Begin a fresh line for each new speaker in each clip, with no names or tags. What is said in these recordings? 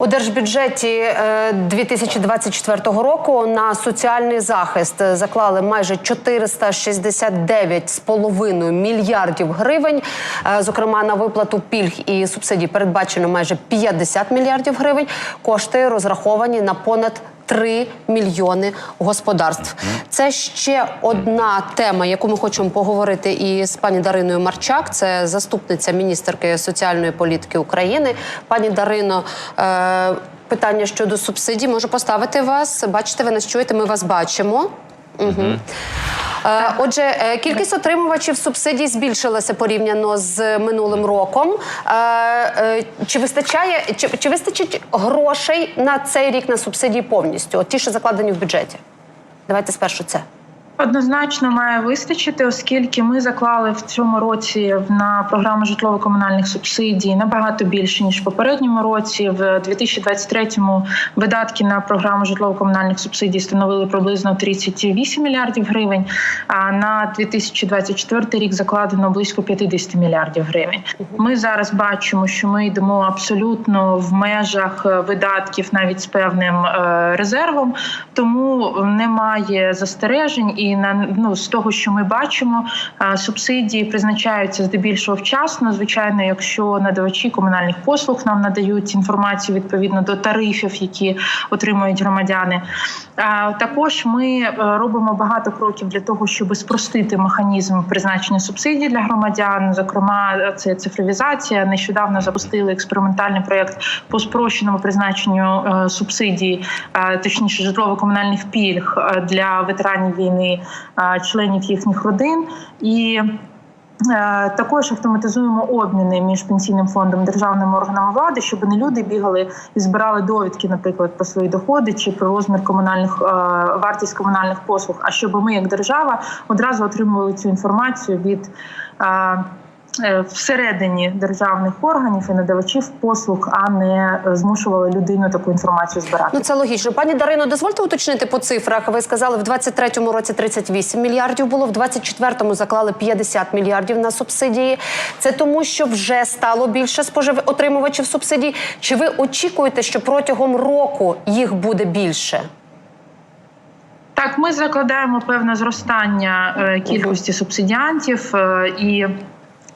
У держбюджеті е, 2024 року на соціальний захист е, заклали майже 469,5 мільярдів гривень. Е, Зокрема, на виплату пільг і субсидій передбачено майже 50 мільярдів гривень. Кошти розраховані на понад 3 мільйони господарств. Це ще одна тема, яку ми хочемо поговорити і з пані Дариною Марчак. Це заступниця міністерки соціальної політики України. Пані Дарино, е, питання щодо субсидій можу поставити вас. Бачите, ви нас чуєте, ми вас бачимо. Угу. Е, Отже, е, кількість отримувачів субсидій збільшилася порівняно з минулим роком. Е, Чи вистачає чи, чи вистачить грошей на цей рік на субсидії повністю? От ті, що закладені в бюджеті? Давайте спершу це.
Однозначно має вистачити, оскільки ми заклали в цьому році на програму житлово-комунальних субсидій набагато більше ніж в попередньому році. В 2023-му видатки на програму житлово-комунальних субсидій становили приблизно 38 мільярдів гривень. А на 2024 рік закладено близько 50 мільярдів гривень. Ми зараз бачимо, що ми йдемо абсолютно в межах видатків, навіть з певним е, резервом, тому немає застережень і на ну з того, що ми бачимо, субсидії призначаються здебільшого вчасно. Звичайно, якщо надавачі комунальних послуг нам надають інформацію відповідно до тарифів, які отримують громадяни. Також ми е, робимо багато кроків для того, щоб спростити механізм призначення субсидій для громадян. Зокрема, це цифровізація. Нещодавно запустили експериментальний проєкт по спрощеному призначенню е, субсидій, точніше житлово-комунальних пільг е, для ветеранів війни, членів їхніх родин і. Е, Також автоматизуємо обміни між пенсійним фондом державними органами влади, щоб не люди бігали і збирали довідки, наприклад, про свої доходи чи про розмір комунальних е, вартість комунальних послуг. А щоб ми, як держава, одразу отримували цю інформацію від е, всередині державних органів і надавачів послуг, а не е, змушували людину таку інформацію збирати.
Ну це логічно. Пані Дарино, дозвольте уточнити по цифрах. Ви сказали, в 23-му році 38 мільярдів було, в 24-му заклали 50 мільярдів на субсидії. Це тому, що вже стало більше спожив отримувачів субсидій. Чи ви очікуєте, що протягом року їх буде більше?
Так, ми закладаємо певне зростання е, кількості субсидіантів е, і.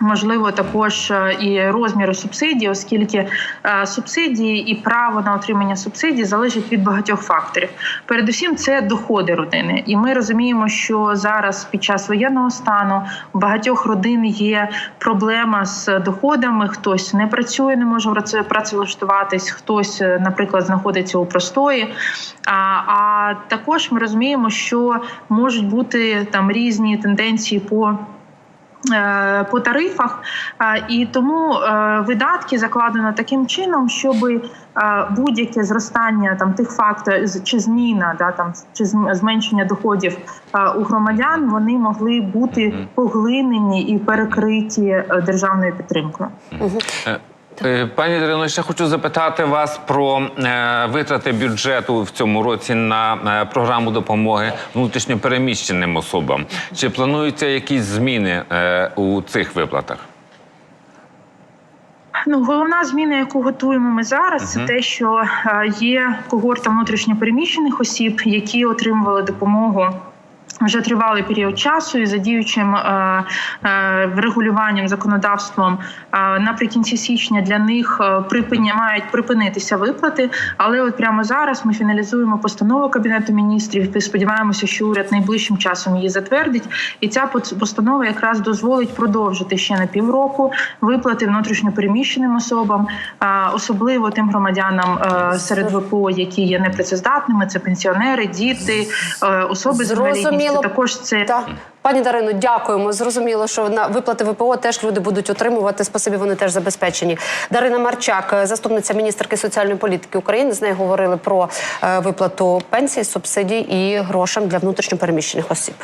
Можливо, також е, і розміри субсидій, оскільки е, субсидії і право на отримання субсидій залежить від багатьох факторів. Передусім, це доходи родини, і ми розуміємо, що зараз під час воєнного стану у багатьох родин є проблема з доходами. Хтось не працює, не може праце- працевлаштуватись, хтось, е, наприклад, знаходиться у простої. А, а також ми розуміємо, що можуть бути там різні тенденції по по тарифах, Е, і тому е, видатки закладено таким чином, щоб будь-яке зростання там тих факторів з- чи зміна, да там чи зм- зменшення доходів е, у громадян, вони могли бути поглинені і перекриті е, державною підтримкою.
Е, Пані Ірино, ще хочу запитати вас про е, витрати бюджету в цьому році на е, програму допомоги внутрішньопереміщеним особам. Чи плануються якісь зміни у цих виплатах?
Ну, головна зміна, яку готуємо ми зараз, це те, що є когорта внутрішньопереміщених осіб, які отримували допомогу. Вже тривалий період часу і за діючим е, е, врегулюванням законодавством е, наприкінці січня для них припиня мають припинитися виплати. Але от прямо зараз ми фіналізуємо постанову кабінету міністрів. І сподіваємося, що уряд найближчим часом її затвердить. І ця постанова якраз дозволить продовжити ще на півроку виплати внутрішньопереміщеним особам, особливо тим громадянам серед ВПО, які є непрацездатними. Це пенсіонери, діти, особи з інвалідністю.
Зрозуміло.
Також це
Так. Пані Дарино, дякуємо. Зрозуміло, що на виплати ВПО теж люди будуть отримувати. Спасибі, вони теж забезпечені. Дарина Марчак, е, заступниця міністерки соціальної політики України. З нею говорили про е, виплату пенсій, субсидій і грошам для внутрішньопереміщених осіб.